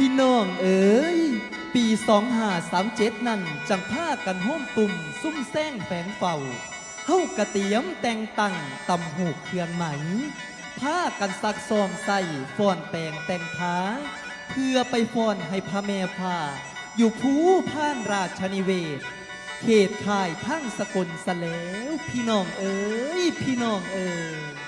พี่น้องเอ๋ยปีสองหาสามเจ็ดนั่นจังผ้ากันห้มตุ่มซุ่มแซงแฝงเฝ้าเฮากระเตียมแต่งตั้งตำหูกเครื่องไหมผ้ากันซักซ้อมใส่ฟ้อนแปลงแต่งท้าเพื่อไปฟ้อนให้พระแม่ผ้าอยู่ภูผ่านราชนิเวศ เขตข่ายทั้งสกลสแล้ว พี่น้องเอ๋ยพี่น้องเอ๋ย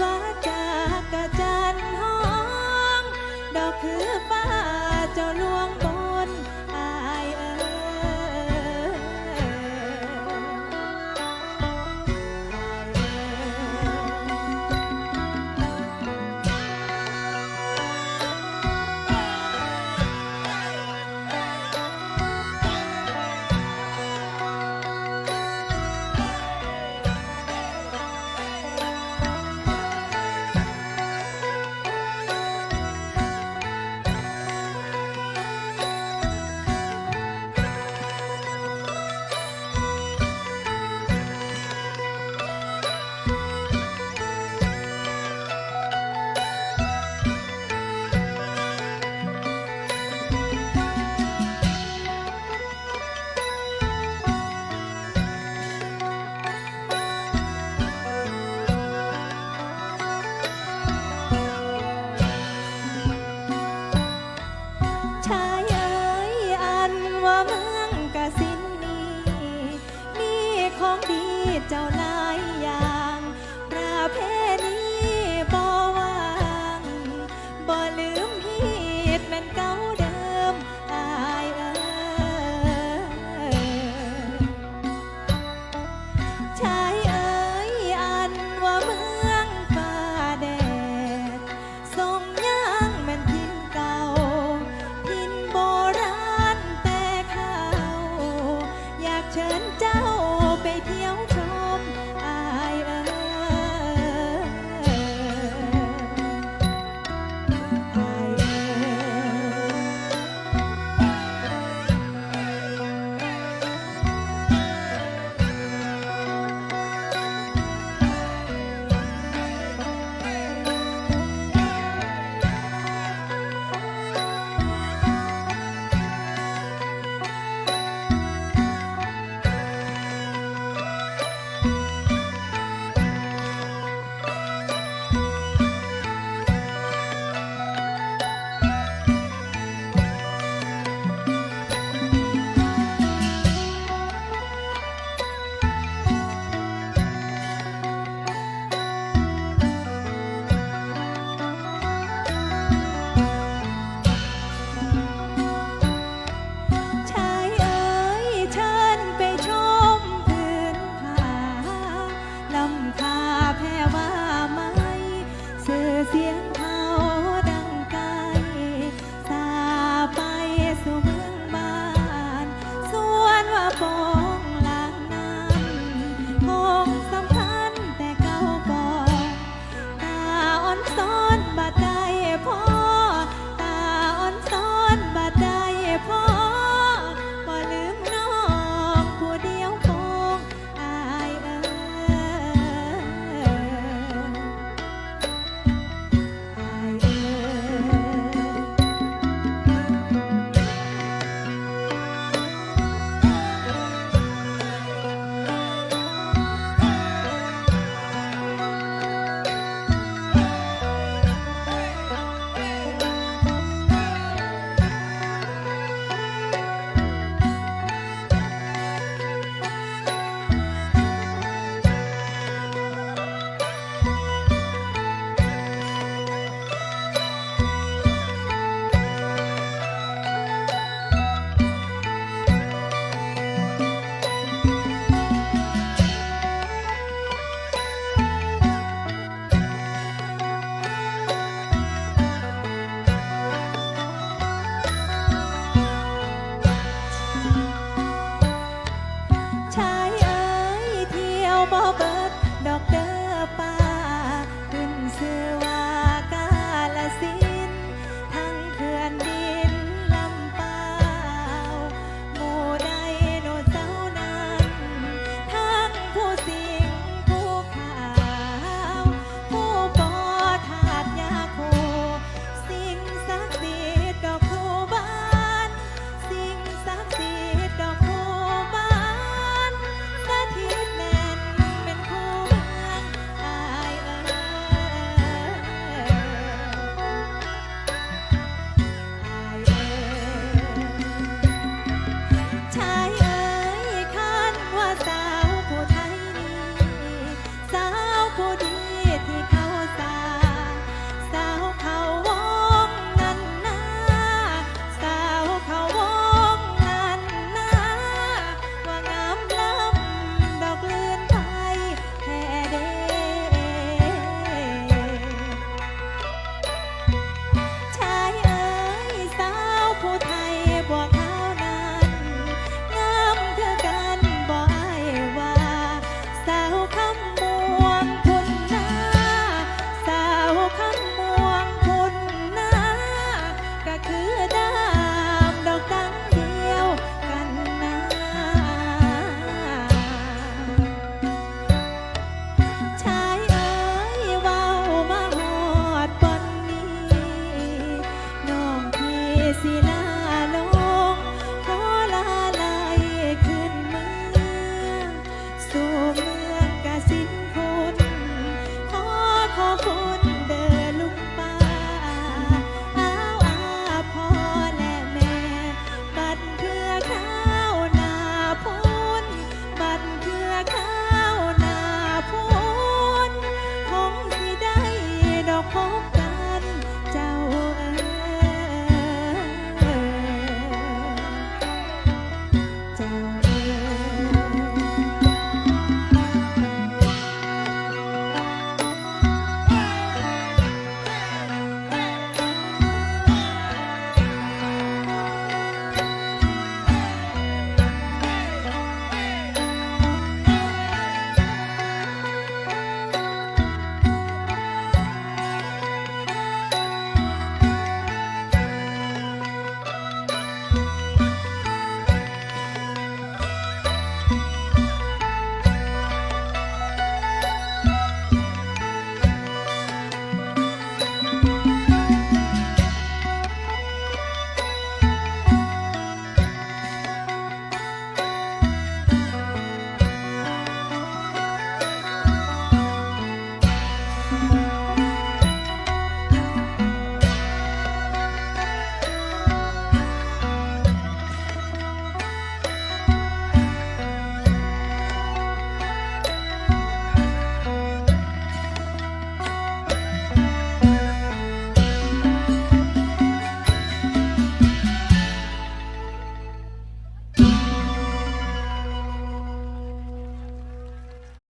วาจากกะจันห้อง ดอกคือฟ้า